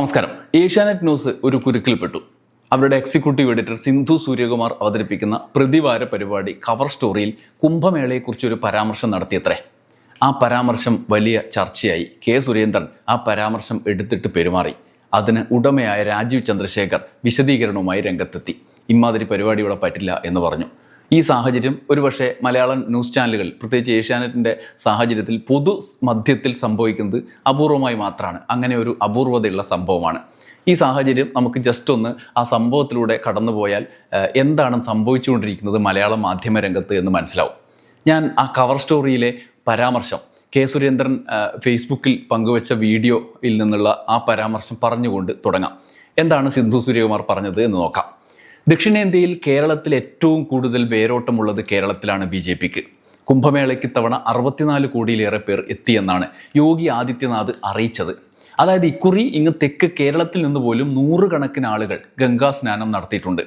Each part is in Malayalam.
നമസ്കാരം. ഏഷ്യാനെറ്റ് ന്യൂസ് ഒരു കുരുക്കിൽപ്പെട്ടു. അവരുടെ എക്സിക്യൂട്ടീവ് എഡിറ്റർ സിന്ധു സൂര്യകുമാർ അവതരിപ്പിക്കുന്ന പ്രതിവാര പരിപാടി കവർ സ്റ്റോറിയിൽ കുംഭമേളയെക്കുറിച്ച് ഒരു പരാമർശം നടത്തിയത്രേ. ആ പരാമർശം വലിയ ചർച്ചയായി. കെ സുരേന്ദ്രൻ ആ പരാമർശം എടുത്തിട്ട് പെരുമാറി. അതിന് ഉടമയായ രാജീവ് ചന്ദ്രശേഖർ വിശദീകരണവുമായി രംഗത്തെത്തി. ഇമാതിരി പരിപാടി ഇവിടെ പറ്റില്ല എന്ന് പറഞ്ഞു. ഈ സാഹചര്യം ഒരുപക്ഷെ മലയാളം ന്യൂസ് ചാനലുകൾ പ്രത്യേകിച്ച് ഏഷ്യാനെറ്റിന്റെ സാഹചര്യത്തിൽ പൊതു മധ്യത്തിൽ സംഭവിക്കുന്നത് അപൂർവമായി മാത്രമാണ്. അങ്ങനെ ഒരു അപൂർവതയുള്ള സംഭവമാണ്. ഈ സാഹചര്യം നമുക്ക് ജസ്റ്റ് ഒന്ന് ആ സംഭവത്തിലൂടെ കടന്നു പോയാൽ എന്താണ് സംഭവിച്ചുകൊണ്ടിരിക്കുന്നത് മലയാള മാധ്യമ രംഗത്ത് എന്ന് മനസ്സിലാവും. ഞാൻ ആ കവർ സ്റ്റോറിയിലെ പരാമർശം കെ സുരേന്ദ്രൻ ഫേസ്ബുക്കിൽ പങ്കുവച്ച വീഡിയോയിൽ നിന്നുള്ള ആ പരാമർശം പറഞ്ഞുകൊണ്ട് തുടങ്ങാം. എന്താണ് സിന്ധു സൂര്യകുമാർ പറഞ്ഞത് എന്ന് നോക്കാം. ദക്ഷിണേന്ത്യയിൽ കേരളത്തിൽ ഏറ്റവും കൂടുതൽ വേരോട്ടമുള്ളത് കേരളത്തിലാണ് ബി ജെ പിക്ക്. കുംഭമേളയ്ക്ക് തവണ അറുപത്തിനാല് കോടിയിലേറെ പേർ എത്തിയെന്നാണ് യോഗി ആദിത്യനാഥ് അറിയിച്ചത്. അതായത് ഇക്കുറി ഇങ്ങ് തെക്ക് കേരളത്തിൽ നിന്ന് പോലും നൂറുകണക്കിന് ആളുകൾ ഗംഗാ സ്നാനം നടത്തിയിട്ടുണ്ട്.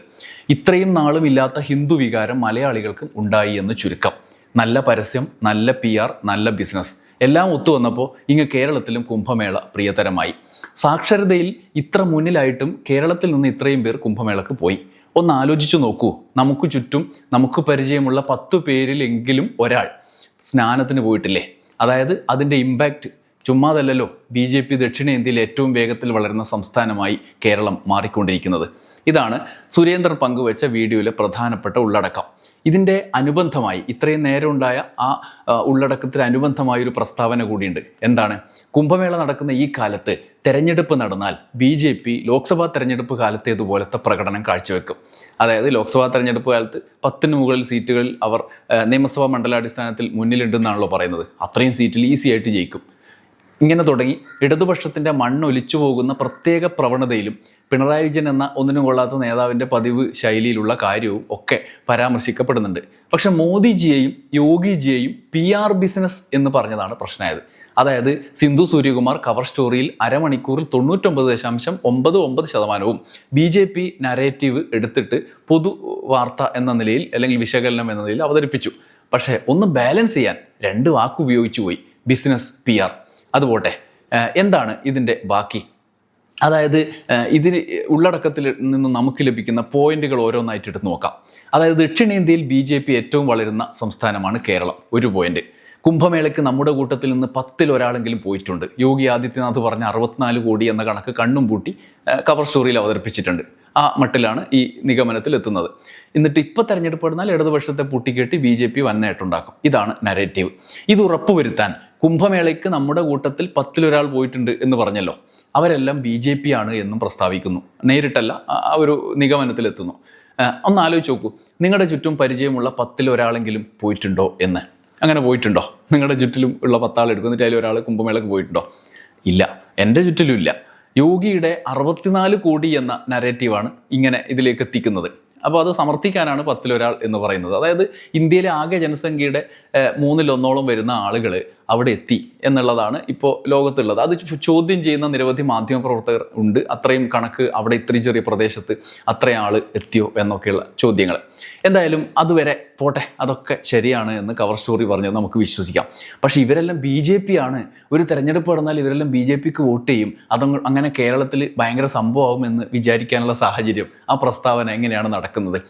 ഇത്രയും നാളും ഇല്ലാത്ത ഹിന്ദു വികാരം മലയാളികൾക്ക് ഉണ്ടായി എന്ന് ചുരുക്കം. നല്ല പരസ്യം നല്ല പി ആർ നല്ല ബിസിനസ്. എല്ലാം ഒത്തു വന്നപ്പോൾ ഇങ്ങ് കേരളത്തിലും കുംഭമേള പ്രിയതരമായി. സാക്ഷരതയിൽ ഇത്ര മുന്നിലായിട്ടും കേരളത്തിൽ നിന്ന് ഇത്രയും പേർ കുംഭമേളക്ക് പോയി. ഒന്ന് ആലോചിച്ചു നോക്കൂ. നമുക്ക് ചുറ്റും നമുക്ക് പരിചയമുള്ള പത്ത് പേരിലെങ്കിലും ഒരാൾ സ്നാനത്തിന് പോയിട്ടില്ലേ? അതായത് അതിന്റെ ഇമ്പാക്റ്റ് ചുമ്മാതല്ലല്ലോ ബി ജെ പി ദക്ഷിണേന്ത്യയിൽ ഏറ്റവും വേഗത്തിൽ വളരുന്ന സംസ്ഥാനമായി കേരളം മാറിക്കൊണ്ടിരിക്കുന്നത്. ഇതാണ് സുരേന്ദ്രൻ പങ്കുവച്ച വീഡിയോയിലെ പ്രധാനപ്പെട്ട ഉള്ളടക്കം. ഇതിന്റെ അനുബന്ധമായി ഇത്രയും നേരം ഉണ്ടായ ആ ഉള്ളടക്കത്തിന് അനുബന്ധമായ ഒരു പ്രസ്താവന കൂടിയുണ്ട്. എന്താണ്? കുംഭമേള നടക്കുന്ന ഈ കാലത്ത് തെരഞ്ഞെടുപ്പ് നടന്നാൽ ബി ജെ പി ലോക്സഭാ തെരഞ്ഞെടുപ്പ് കാലത്തേതുപോലത്തെ പ്രകടനം കാഴ്ചവെക്കും. അതായത് ലോക്സഭാ തെരഞ്ഞെടുപ്പ് കാലത്ത് പത്തിന് മുകളിൽ സീറ്റുകളിൽ അവർ നിയമസഭാ മണ്ഡലാടിസ്ഥാനത്തിൽ മുന്നിലുണ്ടെന്നാണല്ലോ പറയുന്നത്. അത്രയും സീറ്റിൽ ഈസി ആയിട്ട് ജയിക്കും. ഇങ്ങനെ തുടങ്ങി ഇടതുപക്ഷത്തിന്റെ മണ്ണൊലിച്ചു പോകുന്ന പ്രത്യേക പ്രവണതയിലും പിണറായി വിജയൻ എന്ന ഒന്നിനും കൊള്ളാത്ത നേതാവിന്റെ പതിവ് ശൈലിയിലുള്ള കാര്യവും ഒക്കെ പരാമർശിക്കപ്പെടുന്നുണ്ട്. പക്ഷെ മോദിജിയെയും യോഗിജിയെയും പി ആർ ബിസിനസ് എന്ന് പറഞ്ഞതാണ് പ്രശ്നമായത്. അതായത് സിന്ധു സൂര്യകുമാർ കവർ സ്റ്റോറിയിൽ അരമണിക്കൂറിൽ തൊണ്ണൂറ്റൊമ്പത് ദശാംശം ഒമ്പത് ഒമ്പത് ശതമാനവും ബി ജെ പി നരേറ്റീവ് എടുത്തിട്ട് പൊതു വാർത്ത എന്ന നിലയിൽ അല്ലെങ്കിൽ വിശകലനം എന്ന നിലയിൽ അവതരിപ്പിച്ചു. പക്ഷേ ഒന്ന് ബാലൻസ് ചെയ്യാൻ രണ്ട് വാക്ക് ഉപയോഗിച്ചു പോയി ബിസിനസ് പി ആർ അതുപോട്ടെ എന്താണ് ഇതിന്റെ ബാക്കി? അതായത് ഇതിൽ ഉള്ളടക്കത്തിൽ നിന്ന് നമുക്ക് ലഭിക്കുന്ന പോയിന്റുകൾ ഓരോന്നായിട്ട് എടുത്ത് നോക്കാം. അതായത് ദക്ഷിണേന്ത്യയിൽ ബി ജെ പി ഏറ്റവും വളരുന്ന സംസ്ഥാനമാണ് കേരളം. ഒരു പോയിന്റ്. കുംഭമേളയ്ക്ക് നമ്മുടെ കൂട്ടത്തിൽ നിന്ന് പത്തിൽ ഒരാളെങ്കിലും പോയിട്ടുണ്ട്. യോഗി ആദിത്യനാഥ് പറഞ്ഞ അറുപത്തിനാല് കോടി എന്ന കണക്ക് കണ്ണും പൂട്ടി കവർ സ്റ്റോറിയിൽ അവതരിപ്പിച്ചിട്ടുണ്ട്. ആ മട്ടിലാണ് ഈ നിഗമനത്തിൽ എത്തുന്നത്. എന്നിട്ട് ഇപ്പോൾ തെരഞ്ഞെടുപ്പ് നടന്നാൽ ഇടതുപക്ഷത്തെ പൂട്ടിക്കെട്ടി ബി ജെ പി വന്നേട്ടുണ്ടാക്കും. ഇതാണ് നരേറ്റീവ് ഇത് ഉറപ്പുവരുത്താൻ കുംഭമേളയ്ക്ക് നമ്മുടെ കൂട്ടത്തിൽ പത്തിലൊരാൾ പോയിട്ടുണ്ട് എന്ന് പറഞ്ഞല്ലോ. അവരെല്ലാം ബി ജെ പി ആണ് എന്നും പ്രസ്താവിക്കുന്നു. നേരിട്ടല്ല ആ ഒരു നിഗമനത്തിലെത്തുന്നു. ഒന്ന് ആലോചിച്ച് നോക്കൂ. നിങ്ങളുടെ ചുറ്റും പരിചയമുള്ള പത്തിലൊരാളെങ്കിലും പോയിട്ടുണ്ടോ എന്ന്? അങ്ങനെ പോയിട്ടുണ്ടോ? നിങ്ങളുടെ ചുറ്റിലും ഉള്ള പത്താൾ എടുക്കുന്നിട്ട് അതിൽ ഒരാൾ കുംഭമേളക്ക് പോയിട്ടുണ്ടോ? ഇല്ല. എന്റെ ചുറ്റിലും ഇല്ല. യോഗിയുടെ അറുപത്തിനാല് കോടി എന്ന നരേറ്റീവാണ് ഇങ്ങനെ ഇതിലേക്ക് എത്തിക്കുന്നത്. അപ്പോൾ അത് സമർത്ഥിക്കാനാണ് പത്തിലൊരാൾ എന്ന് പറയുന്നത്. അതായത് ഇന്ത്യയിലെ ആകെ ജനസംഖ്യയുടെ മൂന്നിലൊന്നോളം വരുന്ന ആളുകൾ അവിടെ എത്തി എന്നുള്ളതാണ് ഇപ്പോൾ ലോകത്തുള്ളത്. അത് ചോദ്യം ചെയ്യുന്ന നിരവധി മാധ്യമപ്രവർത്തകർ ഉണ്ട്. അത്രയും കണക്ക് അവിടെ ഇത്രയും ചെറിയ പ്രദേശത്ത് അത്രയും ആൾ എത്തിയോ എന്നൊക്കെയുള്ള ചോദ്യങ്ങൾ എന്തായാലും അതുവരെ പോട്ടെ അതൊക്കെ ശരിയാണ് എന്ന് കവർ സ്റ്റോറി പറഞ്ഞത് നമുക്ക് വിശ്വസിക്കാം. പക്ഷേ ഇവരെല്ലാം ബി ജെ പി ആണ്. ഒരു തെരഞ്ഞെടുപ്പ് നടന്നാൽ ഇവരെല്ലാം ബി ജെ പിക്ക് വോട്ട് ചെയ്യും. അത് അങ്ങനെ കേരളത്തിൽ ഭയങ്കര സംഭവമാകുമെന്ന് വിചാരിക്കാനുള്ള സാഹചര്യം ആ പ്രസ്താവന എങ്ങനെയാണ് നടക്കുന്നത്?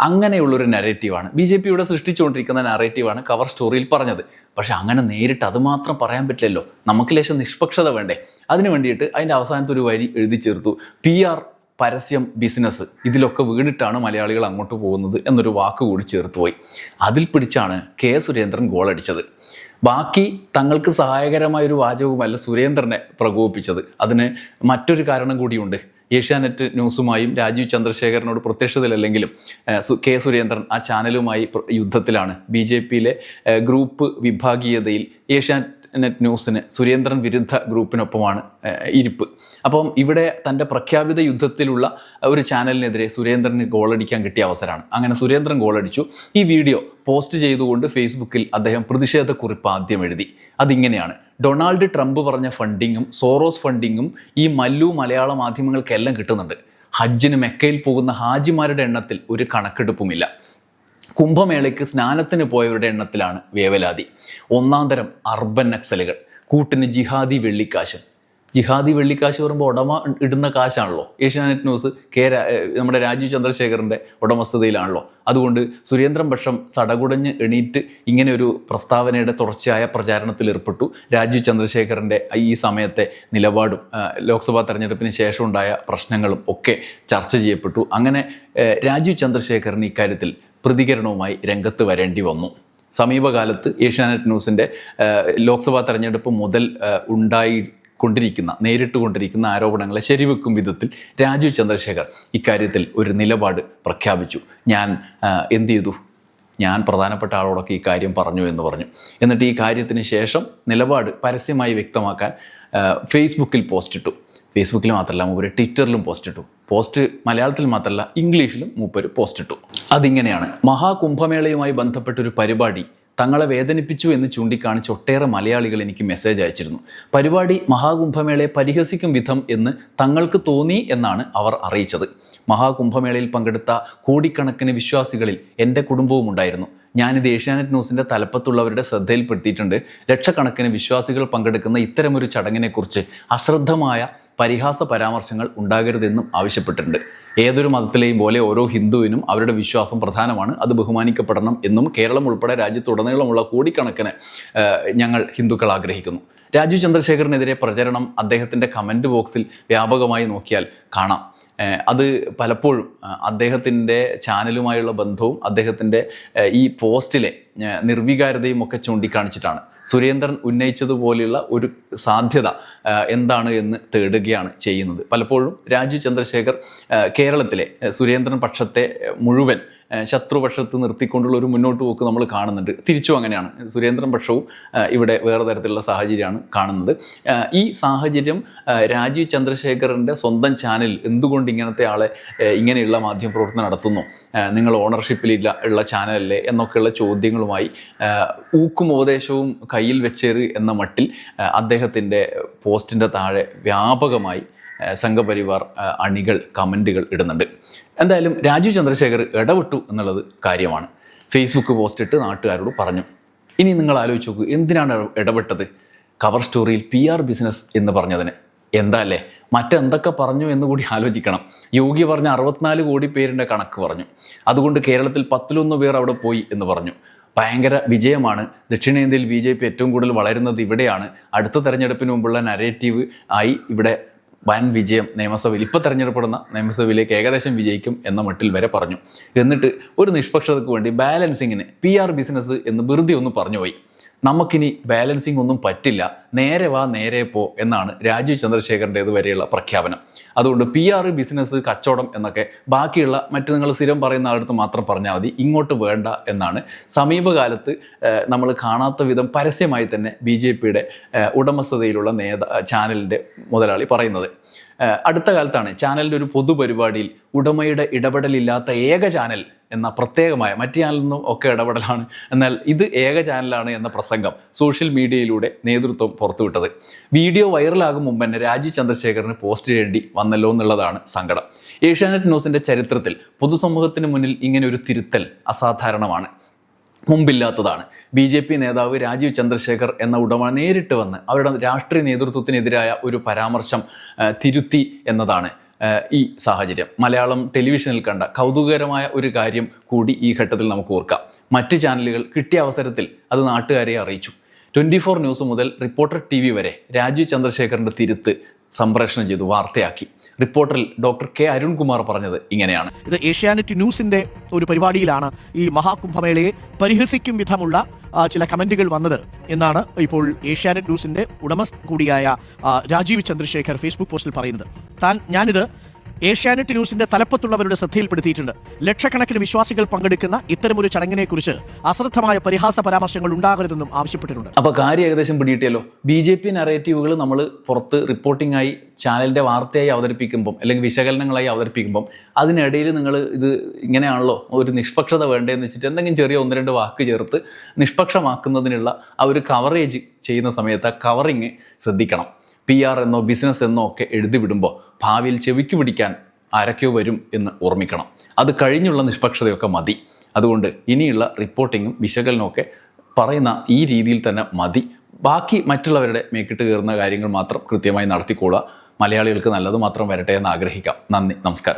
അങ്ങനെയുള്ളൊരു നരേറ്റീവാണ് ബി ജെ പി ഇവിടെ സൃഷ്ടിച്ചുകൊണ്ടിരിക്കുന്ന നരേറ്റീവാണ് കവർ സ്റ്റോറിയിൽ പറഞ്ഞത്. പക്ഷേ അങ്ങനെ നേരിട്ട് അത് മാത്രം പറയാൻ പറ്റില്ലല്ലോ. നമുക്ക് ലേശം നിഷ്പക്ഷത വേണ്ടേ? അതിന് വേണ്ടിയിട്ട് അതിന്റെ അവസാനത്തെ ഒരു വരി എഴുതി ചേർത്തു. പി ആർ പരസ്യം ബിസിനസ് ഇതിലൊക്കെ വീണിട്ടാണ് മലയാളികൾ അങ്ങോട്ട് പോകുന്നത് എന്നൊരു വാക്ക് കൂടി ചേർത്ത് പോയി. അതിൽ പിടിച്ചാണ് കെ സുരേന്ദ്രൻ ഗോളടിച്ചത് ബാക്കി തങ്ങൾക്ക് സഹായകരമായ ഒരു വാചകവുമല്ല സുരേന്ദ്രനെ പ്രകോപിപ്പിച്ചത്. അതിന് മറ്റൊരു കാരണം കൂടിയുണ്ട്. ഏഷ്യാനെറ്റ് ന്യൂസുമായും രാജീവ് ചന്ദ്രശേഖരനോട് പ്രത്യക്ഷത്തിലല്ലെങ്കിലും കെ സുരേന്ദ്രൻ ആ ചാനലുമായി യുദ്ധത്തിലാണ്. ബി ജെ പിയിലെ ഗ്രൂപ്പ് വിഭാഗീയതയിൽ ഏഷ്യാനെറ്റ് ന്യൂസിന് സുരേന്ദ്രൻ വിരുദ്ധ ഗ്രൂപ്പിനൊപ്പമാണ് ഇരിപ്പ്. അപ്പം ഇവിടെ തന്റെ പ്രഖ്യാപിത യുദ്ധത്തിലുള്ള ഒരു ചാനലിനെതിരെ സുരേന്ദ്രന് ഗോളടിക്കാൻ കിട്ടിയ അവസരമാണ്. അങ്ങനെ സുരേന്ദ്രൻ ഗോളടിച്ചു. ഈ വീഡിയോ പോസ്റ്റ് ചെയ്തുകൊണ്ട് ഫേസ്ബുക്കിൽ അദ്ദേഹം പ്രതിഷേധക്കുറിപ്പ് ആദ്യം എഴുതി. അതിങ്ങനെയാണ്. ഡൊണാൾഡ് ട്രംപ് പറഞ്ഞ ഫണ്ടിങ്ങും സോറോസ് ഫണ്ടിങ്ങും ഈ മല്ലു മലയാള മാധ്യമങ്ങൾക്കെല്ലാം കിട്ടുന്നുണ്ട്. ഹജ്ജിന് മെക്കയിൽ പോകുന്ന ഹാജിമാരുടെ എണ്ണത്തിൽ ഒരു കണക്കെടുപ്പുമില്ല. കുംഭമേളയ്ക്ക് സ്നാനത്തിന് പോയവരുടെ എണ്ണത്തിലാണ് വേവലാതി. ഒന്നാം തരം അർബൻ നക്സലുകൾ കൂട്ടിന് ജിഹാദി വെള്ളിക്കാശൻ ജിഹാദി വെള്ളിക്കാശ് പറയുമ്പോൾ ഉടമ ഇടുന്ന കാശാണല്ലോ. ഏഷ്യാനെറ്റ് ന്യൂസ് കെ നമ്മുടെ രാജീവ് ചന്ദ്രശേഖറിന്റെ ഉടമസ്ഥതയിലാണല്ലോ. അതുകൊണ്ട് സുരേന്ദ്രൻ പക്ഷം സടകുടഞ്ഞ് എണീറ്റ് ഇങ്ങനെ ഒരു പ്രസ്താവനയുടെ തുടർച്ചയായ പ്രചാരണത്തിൽ ഏർപ്പെട്ടു. രാജീവ് ചന്ദ്രശേഖറിന്റെ ഈ സമയത്തെ നിലപാടും ലോക്സഭാ തെരഞ്ഞെടുപ്പിന് ശേഷം ഉണ്ടായ പ്രശ്നങ്ങളും ഒക്കെ ചർച്ച ചെയ്യപ്പെട്ടു. അങ്ങനെ രാജീവ് ചന്ദ്രശേഖറിന് ഇക്കാര്യത്തിൽ പ്രതികരണവുമായി രംഗത്ത് വരേണ്ടി വന്നു. സമീപകാലത്ത് ഏഷ്യാനെറ്റ് ന്യൂസിന്റെ ലോക്സഭാ തെരഞ്ഞെടുപ്പ് മുതൽ ഉണ്ടായി കൊണ്ടിരിക്കുന്ന നേരിട്ട് കൊണ്ടിരിക്കുന്ന ആരോപണങ്ങളെ ശരിവെക്കും വിധത്തിൽ രാജീവ് ചന്ദ്രശേഖർ ഇക്കാര്യത്തിൽ ഒരു നിലപാട് പ്രഖ്യാപിച്ചു. ഞാൻ എന്ത് ചെയ്തു? ഞാൻ പ്രധാനപ്പെട്ട ആളോടൊക്കെ ഈ കാര്യം പറഞ്ഞു എന്ന് പറഞ്ഞു. എന്നിട്ട് ഈ കാര്യത്തിന് ശേഷം നിലപാട് പരസ്യമായി വ്യക്തമാക്കാൻ ഫേസ്ബുക്കിൽ പോസ്റ്റ് ഇട്ടു ഫേസ്ബുക്കിൽ മാത്രമല്ല മൂപ്പര് ട്വിറ്ററിലും പോസ്റ്റ് ഇട്ടു. പോസ്റ്റ് മലയാളത്തിൽ മാത്രമല്ല ഇംഗ്ലീഷിലും മൂപ്പര് പോസ്റ്റ് ഇട്ടു. അതിങ്ങനെയാണ്. മഹാകുംഭമേളയുമായി ബന്ധപ്പെട്ട ഒരു പരിപാടി തങ്ങളെ വേദനിപ്പിച്ചു എന്ന് ചൂണ്ടിക്കാണിച്ച് ഒട്ടേറെ മലയാളികൾ എനിക്ക് മെസ്സേജ് അയച്ചിരുന്നു. പരിപാടി മഹാകുംഭമേളയെ പരിഹസിക്കും വിധം എന്ന് തങ്ങൾക്ക് തോന്നി എന്നാണ് അവർ അറിയിച്ചത്. മഹാകുംഭമേളയിൽ പങ്കെടുത്ത കോടിക്കണക്കിന് വിശ്വാസികളിൽ എന്റെ കുടുംബവും ഉണ്ടായിരുന്നു. ഞാനിത് ഏഷ്യാനെറ്റ് ന്യൂസിന്റെ തലപ്പത്തുള്ളവരുടെ ശ്രദ്ധയിൽപ്പെടുത്തിയിട്ടുണ്ട്. ലക്ഷക്കണക്കിന് വിശ്വാസികൾ പങ്കെടുക്കുന്ന ഇത്തരമൊരു ചടങ്ങിനെക്കുറിച്ച് അശ്രദ്ധമായ പരിഹാസ പരാമർശങ്ങൾ ഉണ്ടാകരുതെന്നും ആവശ്യപ്പെട്ടിട്ടുണ്ട്. ഏതൊരു മതത്തിലെയും പോലെ ഓരോ ഹിന്ദുവിനും അവരുടെ വിശ്വാസം പ്രധാനമാണ്. അത് ബഹുമാനിക്കപ്പെടണം എന്നും കേരളം ഉൾപ്പെടെ രാജ്യത്തുടനീളമുള്ള കോടിക്കണക്കിന് ഞങ്ങൾ ഹിന്ദുക്കൾ ആഗ്രഹിക്കുന്നു. രാജു ചന്ദ്രശേഖറിനെതിരെ പ്രചരണം അദ്ദേഹത്തിന്റെ കമന്റ് ബോക്സിൽ വ്യാപകമായി നോക്കിയാൽ കാണാം. അത് പലപ്പോഴും അദ്ദേഹത്തിന്റെ ചാനലുമായുള്ള ബന്ധവും അദ്ദേഹത്തിന്റെ ഈ പോസ്റ്റിലെ നിർവികാരതയും ഒക്കെ ചൂണ്ടിക്കാണിച്ചിട്ടാണ്. സുരേന്ദ്രൻ ഉന്നയിച്ചതുപോലെയുള്ള ഒരു സാധ്യത എന്താണ് എന്ന് തേടുകയാണ് ചെയ്യുന്നത്. പലപ്പോഴും രാജീവ് ചന്ദ്രശേഖർ കേരളത്തിലെ സുരേന്ദ്രൻ പക്ഷത്തെ മുഴുവൻ ശത്രുപക്ഷത്ത് നിർത്തിക്കൊണ്ടുള്ള ഒരു മുന്നോട്ട് പോക്ക് നമ്മൾ കാണുന്നുണ്ട്. തിരിച്ചും അങ്ങനെയാണ്. സുരേന്ദ്രൻ പക്ഷവും ഇവിടെ വേറെ തരത്തിലുള്ള സാഹചര്യമാണ് കാണുന്നത്. ഈ സാഹചര്യം രാജീവ് ചന്ദ്രശേഖറിന്റെ സ്വന്തം ചാനൽ എന്തുകൊണ്ട് ഇങ്ങനത്തെ ആളെ ഇങ്ങനെയുള്ള മാധ്യമപ്രവർത്തനം നടത്തുന്നു? നിങ്ങൾ ഓണർഷിപ്പിലില്ല ഉള്ള ചാനലല്ലേ എന്നൊക്കെയുള്ള ചോദ്യങ്ങളുമായി ഊക്കും ഉപദേശവും കയ്യിൽ വെച്ചേറ് എന്ന മട്ടിൽ അദ്ദേഹത്തിന്റെ പോസ്റ്റിന്റെ താഴെ വ്യാപകമായി സംഘപരിവാർ അണികൾ കമന്റുകൾ ഇടുന്നുണ്ട്. എന്തായാലും രാജീവ് ചന്ദ്രശേഖർ ഇടപെട്ടു എന്നുള്ളത് കാര്യമാണ്. ഫേസ്ബുക്ക് പോസ്റ്റ് ഇട്ട് നാട്ടുകാരോട് പറഞ്ഞു ഇനി നിങ്ങൾ ആലോചിച്ച് നോക്കൂ എന്തിനാണ് ഇട- ഇടപെട്ടത്? കവർ സ്റ്റോറിയിൽ പി ആർ ബിസിനസ് എന്ന് പറഞ്ഞതിന്. എന്താ അല്ലേ? മറ്റെന്തൊക്കെ പറഞ്ഞു എന്ന് കൂടി ആലോചിക്കണം. യോഗി പറഞ്ഞ അറുപത്തിനാല് കോടി പേരിന്റെ കണക്ക് പറഞ്ഞു. അതുകൊണ്ട് കേരളത്തിൽ പത്തിലൊന്ന് പേർ അവിടെ പോയി എന്ന് പറഞ്ഞു. ഭയങ്കര വിജയമാണ്. ദക്ഷിണേന്ത്യയിൽ ബി ജെ പി ഏറ്റവും കൂടുതൽ വളരുന്നത് ഇവിടെയാണ്. അടുത്ത തെരഞ്ഞെടുപ്പിന് മുമ്പുള്ള നരേറ്റീവ് ആയി ഇവിടെ വൻ വിജയം നിയമസഭയിൽ ഇപ്പോൾ തെരഞ്ഞെടുപ്പെടുന്ന നിയമസഭയിലേക്ക് ഏകദേശം വിജയിക്കും എന്ന മട്ടിൽ വരെ പറഞ്ഞു. എന്നിട്ട് ഒരു നിഷ്പക്ഷതയ്ക്ക് വേണ്ടി ബാലൻസിങ്ങിന് പി ആർ ബിസിനസ് എന്ന് വെറുതെ ഒന്ന് പറഞ്ഞു പോയി. നമുക്കിനി ബാലൻസിങ് ഒന്നും പറ്റില്ല. നേരെ വാ നേരെ പോ എന്നാണ് രാജീവ് ചന്ദ്രശേഖരന്റെ വരെയുള്ള പ്രഖ്യാപനം. അതുകൊണ്ട് പി ആർ ബിസിനസ് കച്ചവടം എന്നൊക്കെ ബാക്കിയുള്ള മറ്റ് നിങ്ങൾ സ്ഥിരം പറയുന്ന ആളടുത്ത് മാത്രം പറഞ്ഞാൽ മതി. ഇങ്ങോട്ട് വേണ്ട എന്നാണ്. സമീപകാലത്ത് നമ്മൾ കാണാത്ത വിധം പരസ്യമായി തന്നെ ബി ജെ പിയുടെ ഉടമസ്ഥതയിലുള്ള നേതാ ചാനലിന്റെ മുതലാളി പറയുന്നത്. അടുത്ത കാലത്താണ് ചാനലിന്റെ ഒരു പൊതുപരിപാടിയിൽ ഉടമയുടെ ഇടപെടലില്ലാത്ത ഏക ചാനൽ എന്ന പ്രത്യേകമായ മറ്റ് ചാനലിൽ ഒക്കെ ഇടപെടലാണ്. എന്നാൽ ഇത് ഏക ചാനലാണ് എന്ന പ്രസംഗം സോഷ്യൽ മീഡിയയിലൂടെ നേതൃത്വം പുറത്തുവിട്ടത്. വീഡിയോ വൈറലാകും മുമ്പ് തന്നെ രാജീവ് ചന്ദ്രശേഖറിന് പോസ്റ്റ് ചെയ്യേണ്ടി വന്നല്ലോ എന്നുള്ളതാണ് സങ്കടം. ഏഷ്യാനെറ്റ് ന്യൂസിന്റെ ചരിത്രത്തിൽ പൊതുസമൂഹത്തിന് മുന്നിൽ ഇങ്ങനെ ഒരു തിരുത്തൽ അസാധാരണമാണ്. മുമ്പില്ലാത്തതാണ്. ബി ജെ പി നേതാവ് രാജീവ് ചന്ദ്രശേഖർ എന്ന ഉടമ നേരിട്ട് വന്ന് അവരുടെ രാഷ്ട്രീയ നേതൃത്വത്തിനെതിരായ ഒരു പരാമർശം തിരുത്തി എന്നതാണ്. ഈ സാഹചര്യം. മലയാളം ടെലിവിഷനിൽ കണ്ട കൗതുകകരമായ ഒരു കാര്യം കൂടി ഈ ഘട്ടത്തിൽ നമുക്ക് ഓർക്കാം. മറ്റ് ചാനലുകൾ കിട്ടിയ അവസരത്തിൽ അത് നാട്ടുകാരെ അറിയിച്ചു. ട്വന്റി ഫോർ ന്യൂസ് മുതൽ റിപ്പോർട്ടർ ടി വി വരെ രാജീവ് ചന്ദ്രശേഖറിന്റെ തിരുത്ത് സംപ്രേഷണം ചെയ്തു വാർത്തയാക്കി. റിപ്പോർട്ടറിൽ ഡോക്ടർ കെ അരുൺകുമാർ പറഞ്ഞത് ഇങ്ങനെയാണ്. ഇത് ഏഷ്യാനെറ്റ് ന്യൂസിന്റെ ഒരു പരിപാടിയിലാണ് ഈ മഹാകുംഭമേളയെ പരിഹസിക്കും വിധമുള്ള ചില കമന്റുകൾ വന്നത് എന്നാണ് ഇപ്പോൾ ഏഷ്യാനെറ്റ് ന്യൂസിന്റെ ഉടമസ്ഥ കൂടിയായ രാജീവ് ചന്ദ്രശേഖർ ഫേസ്ബുക്ക് പോസ്റ്റിൽ പറയുന്നത്. താൻ ഞാനിത് ഏഷ്യാനെറ്റ് ന്യൂസിന്റെ തലപ്പത്തുള്ളവരുടെ ശ്രദ്ധയിൽപ്പെടുത്തിയിട്ടുണ്ട്. ലക്ഷക്കണക്കിന് വിശ്വാസികൾ പങ്കെടുക്കുന്ന ഇത്തരമൊരു ചടങ്ങിനെക്കുറിച്ച് അശ്രദ്ധമായ പരിഹാസ പരാമർശങ്ങൾ ഉണ്ടാകരുതെന്നും ആവശ്യപ്പെട്ടിട്ടുണ്ട്. അപ്പൊ കാര്യം ഏകദേശം പിടിയിട്ടിയല്ലോ ബി ജെ പി നറേറ്റീവുകൾ നമ്മൾ പുറത്ത് റിപ്പോർട്ടിംഗ് ആയി ചാനലിന്റെ വാർത്തയായി അവതരിപ്പിക്കുമ്പോൾ അല്ലെങ്കിൽ വിശകലനങ്ങളായി അവതരിപ്പിക്കുമ്പോൾ അതിനിടയിൽ നിങ്ങൾ ഇത് ഇങ്ങനെയാണല്ലോ ഒരു നിഷ്പക്ഷത വേണ്ടതെന്ന് വെച്ചിട്ട് എന്തെങ്കിലും ചെറിയ ഒന്ന് രണ്ട് വാക്ക് ചേർത്ത് നിഷ്പക്ഷമാക്കുന്നതിനുള്ള ആ ഒരു കവറേജ് ചെയ്യുന്ന സമയത്ത് ആ കവറിങ് ശ്രദ്ധിക്കണം. പി ആർ എന്നോ ബിസിനസ് എന്നോ ഒക്കെ എഴുതി വിടുമ്പോൾ ഭാവിയിൽ ചെവിക്ക് പിടിക്കാൻ ആരൊക്കെയോ വരും എന്ന് ഓർമ്മിക്കണം. അത് കഴിഞ്ഞുള്ള നിഷ്പക്ഷതയൊക്കെ മതി. അതുകൊണ്ട് ഇനിയുള്ള റിപ്പോർട്ടിങ്ങും വിശകലനവും ഒക്കെ പറയുന്ന ഈ രീതിയിൽ തന്നെ മതി. ബാക്കി മറ്റുള്ളവരുടെ മേക്കിട്ട് കയറുന്ന കാര്യങ്ങൾ മാത്രം കൃത്യമായി നടത്തിക്കൊള്ളുക മലയാളികൾക്ക് നല്ലത് മാത്രം വരട്ടെ എന്ന് ആഗ്രഹിക്കാം. നന്ദി. നമസ്കാരം.